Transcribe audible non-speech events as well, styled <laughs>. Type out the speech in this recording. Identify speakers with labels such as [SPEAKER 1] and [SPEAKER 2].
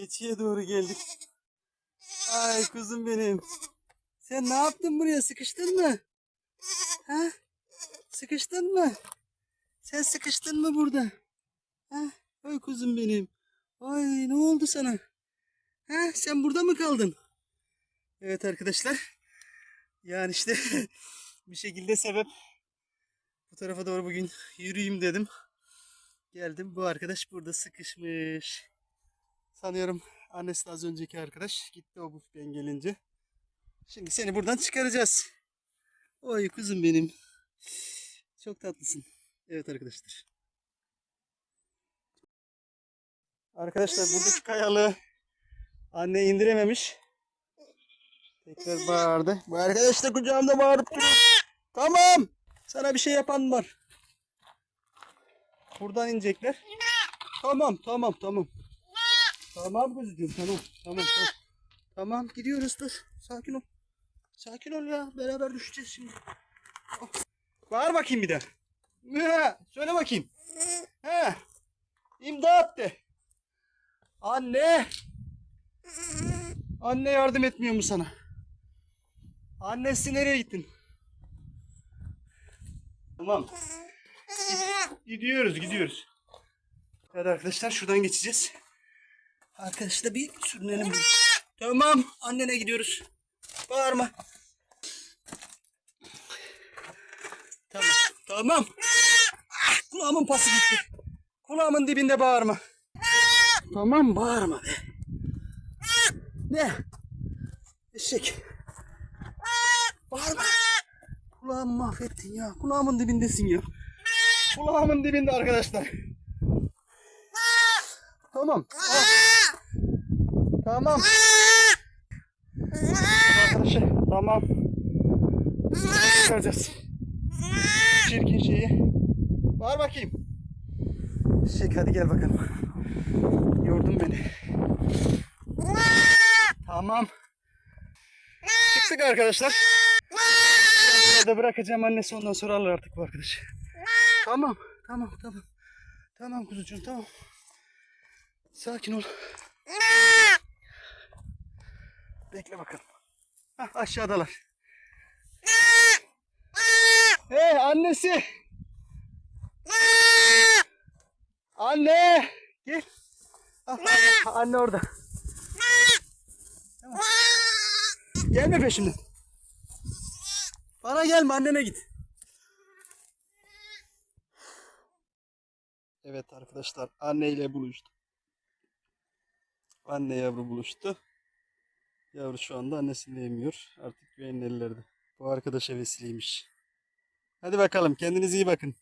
[SPEAKER 1] Keçiye doğru geldik. Ay kuzum benim. Sen ne yaptın buraya? Sıkıştın mı? Ha? Sıkıştın mı? Sen sıkıştın mı burada? Ha? Ay kuzum benim. Ay ne oldu sana? Ha? Sen burada mı kaldın? Evet arkadaşlar. Yani işte <laughs> bir şekilde sebep bu tarafa doğru bugün yürüyeyim dedim. Geldim. Bu arkadaş burada sıkışmış. Sanıyorum annesi az önceki arkadaş. Gitti o bu ben gelince. Şimdi seni buradan çıkaracağız. Oy kuzum benim. Çok tatlısın. Evet arkadaşlar. Arkadaşlar buradaki kayalığı anne indirememiş. Tekrar bağırdı. Bu arkadaş da kucağımda bağırıp duruyor. Tamam. Sana bir şey yapan var. Buradan inecekler. Tamam tamam tamam. Tamam kuzucuğum tamam. Tamam tamam. Tamam gidiyoruz dur. Sakin ol. Sakin ol ya. Beraber düşeceğiz şimdi. Oh. Bağır bakayım bir de. Söyle bakayım. He. İmdat de. Anne. Anne yardım etmiyor mu sana? Annesi nereye gittin? Tamam. Gidiyoruz gidiyoruz. Evet arkadaşlar şuradan geçeceğiz. Arkadaşlar bir sürünelim. Tamam annene gidiyoruz. Bağırma. Tamam. Tamam. Kulağımın pası gitti. Kulağımın dibinde bağırma. Tamam bağırma be. Ne? Eşek. Bağırma. Kulağımı mahvettin ya. Kulağımın dibindesin ya. Kulağımın dibinde arkadaşlar. Tamam. Al. Tamam. Arkadaşlar tamam. Çıkaracağız. Çirkin şeyi. Var bakayım. Şek hadi gel bakalım. Yordun beni. Tamam. Çıktık arkadaşlar. Burada bırakacağım annesi ondan sonra alır artık bu arkadaş. Tamam, tamam, tamam. Tamam kuzucuğum, tamam. Sakin ol. Bekle bakalım. Hah, aşağıdalar. <laughs> Hey annesi. Anne. Gel. Ah, ah, anne orada. Tamam. Gelme peşimden. Bana gelme annene git. Evet arkadaşlar anne ile buluştu. Anne yavru buluştu. Yavru şu anda annesini emiyor. Artık güvenin ellerde. Bu arkadaşa vesileymiş. Hadi bakalım kendinize iyi bakın.